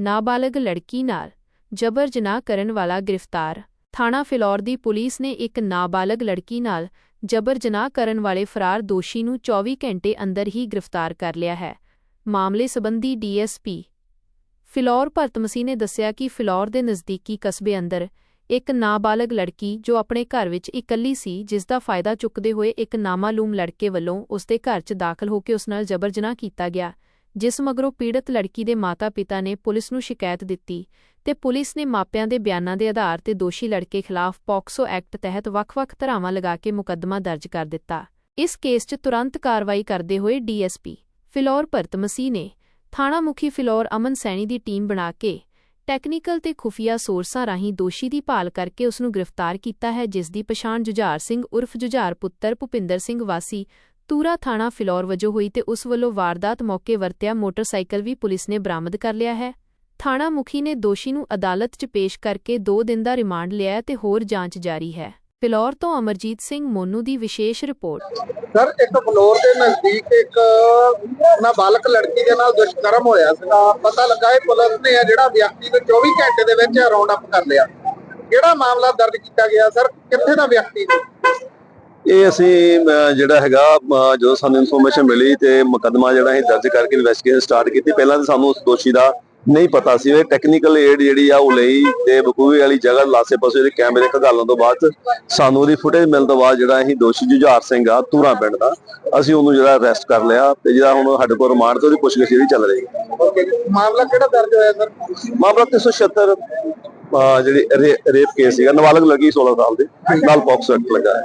ਨਾਬਾਲਗ ਲੜਕੀ ਨਾਲ ਜਬਰ ਜਨਾਹ ਕਰਨ ਵਾਲਾ ਗ੍ਰਿਫਤਾਰ, ਥਾਣਾ ਫਿਲੌਰ ਦੀ ਪੁਲਿਸ ਨੇ ਇੱਕ ਨਾਬਾਲਗ ਲੜਕੀ ਨਾਲ ਜਬਰ ਜਨਾਹ ਕਰਨ ਵਾਲੇ ਫਰਾਰ ਦੋਸ਼ੀ ਨੂੰ 24 ਘੰਟੇ ਅੰਦਰ ਹੀ ਗ੍ਰਿਫਤਾਰ ਕਰ ਲਿਆ ਹੈ। ਮਾਮਲੇ ਸਬੰਧੀ ਡੀਐਸਪੀ ਫਿਲੌਰ ਭਰਤਮਸੀ ਨੇ ਦੱਸਿਆ ਕਿ ਫਿਲੌਰ ਦੇ ਨਜ਼ਦੀਕੀ ਕਸਬੇ ਅੰਦਰ ਇੱਕ ਨਾਬਾਲਗ ਲੜਕੀ ਜੋ ਆਪਣੇ ਘਰ ਵਿੱਚ ਇਕੱਲੀ ਸੀ, ਜਿਸ ਦਾ ਫਾਇਦਾ ਚੁੱਕਦੇ ਹੋਏ ਇੱਕ ਨਾਮਾਲੂਮ ਲੜਕੇ ਵੱਲੋਂ ਉਸ ਦੇ ਘਰ 'ਚ ਦਾਖਲ ਹੋ ਕੇ ਉਸ ਨਾਲ ਜਬਰ ਜਨਾਹ ਕੀਤਾ ਗਿਆ। ਜਿਸ ਮਗਰੋਂ ਪੀੜਤ ਲੜਕੀ ਦੇ ਮਾਤਾ-ਪਿਤਾ ਨੇ ਪੁਲਿਸ ਨੂੰ ਸ਼ਿਕਾਇਤ ਦਿੱਤੀ ਤੇ ਪੁਲਿਸ ਨੇ ਮਾਪਿਆਂ ਦੇ ਬਿਆਨਾਂ ਦੇ ਆਧਾਰ ਤੇ ਦੋਸ਼ੀ ਲੜਕੇ ਖਿਲਾਫ ਪੌਕਸੋ ਐਕਟ ਤਹਿਤ ਵੱਖ-ਵੱਖ ਧਾਰਾਵਾਂ ਲਗਾ ਕੇ ਮੁਕੱਦਮਾ ਦਰਜ ਕਰ ਦਿੱਤਾ। ਇਸ ਕੇਸ 'ਚ ਤੁਰੰਤ ਕਾਰਵਾਈ ਕਰਦੇ ਹੋਏ ਡੀਐਸਪੀ ਫਿਲੌਰ ਭਰਤ ਮਸੀਹ ਨੇ ਥਾਣਾ ਮੁਖੀ ਫਿਲੌਰ ਅਮਨ ਸੈਣੀ ਦੀ ਟੀਮ ਬਣਾ ਕੇ ਟੈਕਨੀਕਲ ਤੇ ਖੁਫੀਆ ਸੋਰਸਾਂ ਰਾਹੀਂ ਦੋਸ਼ੀ ਦੀ ਭਾਲ ਕਰਕੇ ਉਸ ਨੂੰ ਗ੍ਰਿਫਤਾਰ ਕੀਤਾ ਹੈ, ਜਿਸ ਦੀ ਪਛਾਣ ਜੁਝਾਰ ਸਿੰਘ ਉਰਫ ਜੁਝਾਰ ਪੁੱਤਰ ਭੁਪਿੰਦਰ ਸਿੰਘ ਵਾਸੀ ਤੂਰਾ ਥਾਣਾ ਫਿਲੌਰ ਵਜੋਂ ਹੋਈ ਤੇ ਉਸ ਵੱਲੋਂ ਵਾਰਦਾਤ ਮੌਕੇ ਵਰਤਿਆ ਮੋਟਰਸਾਈਕਲ ਵੀ ਪੁਲਿਸ ਨੇ ਬਰਾਮਦ ਕਰ ਲਿਆ ਹੈ। ਥਾਣਾ ਮੁਖੀ ਨੇ ਦੋਸ਼ੀ ਨੂੰ ਅਦਾਲਤ 'ਚ ਪੇਸ਼ ਕਰਕੇ 2 ਦਿਨ ਦਾ ਰਿਮਾਂਡ ਲਿਆ ਤੇ ਹੋਰ ਜਾਂਚ ਜਾਰੀ ਹੈ। ਫਿਲੌਰ ਤੋਂ ਅਮਰਜੀਤ ਸਿੰਘ ਮੋਨੂ ਦੀ ਵਿਸ਼ੇਸ਼ ਰਿਪੋਰਟ। ਸਰ, ਇੱਕ ਫਲੋਰ ਦੇ ਨਜ਼ਦੀਕ ਇੱਕ ਨਾਬਾਲਗ ਲੜਕੀ ਦੇ ਨਾਲ ਦੁਸ਼ਕਰਮ ਹੋਇਆ ਸੀਗਾ ਪਤਾ ਲੱਗਾ ਇਹ ਪੁਲਿਸ ਨੇ ਇਹ ਜਿਹੜਾ ਵਿਅਕਤੀ ਨੂੰ 24 ਘੰਟੇ ਦੇ ਵਿੱਚ ਰਾਉਂਡ ਅਪ ਕਰ ਲਿਆ। ਕਿਹੜਾ ਮਾਮਲਾ ਦਰਜ ਕੀਤਾ ਗਿਆ? ਸਰ, ਕਿੱਥੇ ਦਾ ਵਿਅਕਤੀ ਸੀ? ਇਹ ਅਸੀਂ ਜਿਹੜਾ ਹੈਗਾ ਜਦੋਂ ਸਾਨੂੰ ਇਨਫੋਰਮੇਸ਼ਨ ਮਿਲੀ ਤੇ ਮੁਕੱਦਮਾ ਜਿਹੜਾ ਅਸੀਂ ਦਰਜ ਕਰਕੇ ਇਨਵੈਸਟੀਗੇਸ਼ਨ ਸਟਾਰਟ ਕੀਤੀ ਪਹਿਲਾਂ ਤਾਂ ਸਾਨੂੰ ਉਸ ਦੋਸ਼ੀ ਦਾ ਨਹੀਂ ਪਤਾ ਸੀ ਇਹ ਟੈਕਨੀਕਲ ਏਡ ਜਿਹੜੀ ਆ ਉਹ ਲਈ ਤੇ ਬਕੂਵੀ ਵਾਲੀ ਜਗ੍ਹਾ ਲਾਸੇ ਪਾਸੇ ਦੇ ਕੈਮਰੇ ਖਗਾਲਣ ਤੋਂ ਬਾਅਦ ਸਾਨੂੰ ਉਹਦੀ ਫੁਟੇਜ ਮਿਲਣ ਤੋਂ ਬਾਅਦ ਜਿਹੜਾ ਅਸੀਂ ਦੋਸ਼ੀ ਜੁਝਾਰ ਸਿੰਘ ਆ ਤੂਰਾ ਪਿੰਡ ਦਾ ਅਸੀਂ ਉਹਨੂੰ ਜਿਹੜਾ ਅਰੈਸਟ ਕਰ ਲਿਆ ਤੇ ਜਿਹੜਾ ਹੁਣ ਸਾਡੇ ਕੋਲ ਰਿਮਾਂਡ ਤੇ ਉਹਦੀ ਪੁੱਛਗਿੱਛ ਜਿਹੜੀ ਚੱਲ ਰਹੀ ਹੈ। ਮਾਮਲਾ ਕਿਹੜਾ ਦਰਜ ਹੋਇਆ ਸਰ? ਮਾਮਲਾ 376 ਅਹ, ਜਿਹੜੀ ਰੇਪ ਕੇਸ ਸੀਗਾ ਨਾਬਾਲਗ ਲੜਕੀ 16 ਸਾਲ ਦੀ ਨਾਲ ਪੌਕਸੋ ਐਕਟ ਲੱਗਾ ਹੈ।